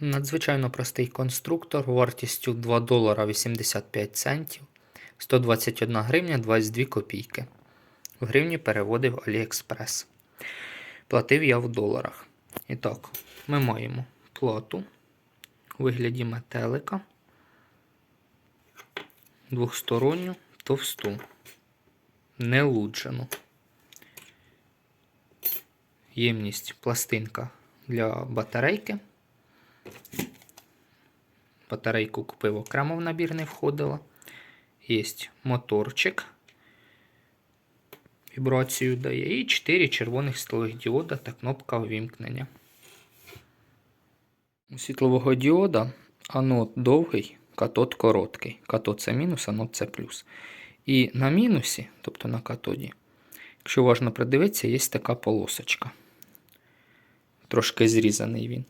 Надзвичайно простий конструктор вартістю 2 долара 85 центів, 121 гривня 22 копійки. В гривні переводив AliExpress. Платив я в доларах. І так, ми маємо плату у вигляді метелика, двохсторонню товсту, не луджену. Ємність пластинка для батарейки. Батарейку купив окремо в набір не входила. Є моторчик. Вібрацію дає. І 4 червоних столових діода та кнопка увімкнення. У світлового діода анод довгий, катод короткий. Катод це мінус, анод це плюс. І на мінусі, тобто на катоді, якщо уважно придивитися, є така полосочка. Трошки зрізаний він.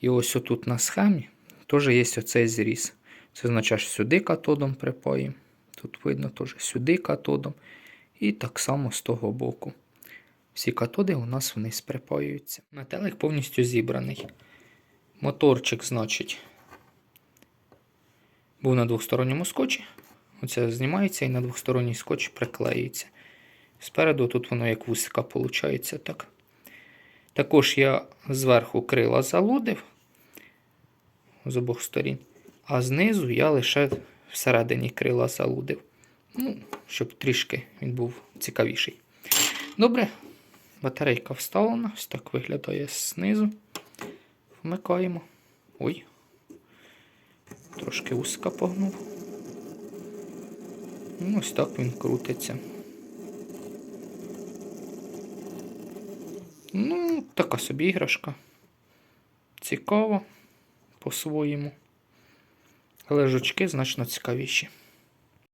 І ось отут на схемі теж є оцей зріз. Це означає, що сюди катодом припаємо. Тут видно теж сюди катодом. І так само з того боку. Всі катоди у нас вниз припаюються. Метелик повністю зібраний. Моторчик, значить, був на двосторонньому скотчі. Оце знімається і на двосторонній скотч приклеюється. Спереду тут воно як вусика виходить так. Також я зверху крила залудив з обох сторін, а знизу я лише всередині крила залудив. Ну, щоб трішки він був цікавіший. Добре, батарейка вставлена, ось так виглядає знизу. Вмикаємо. Ой. Трошки вузько погнув. Ну, ось так він крутиться. Ну, така собі іграшка. Цікаво по-своєму. Але жучки значно цікавіші.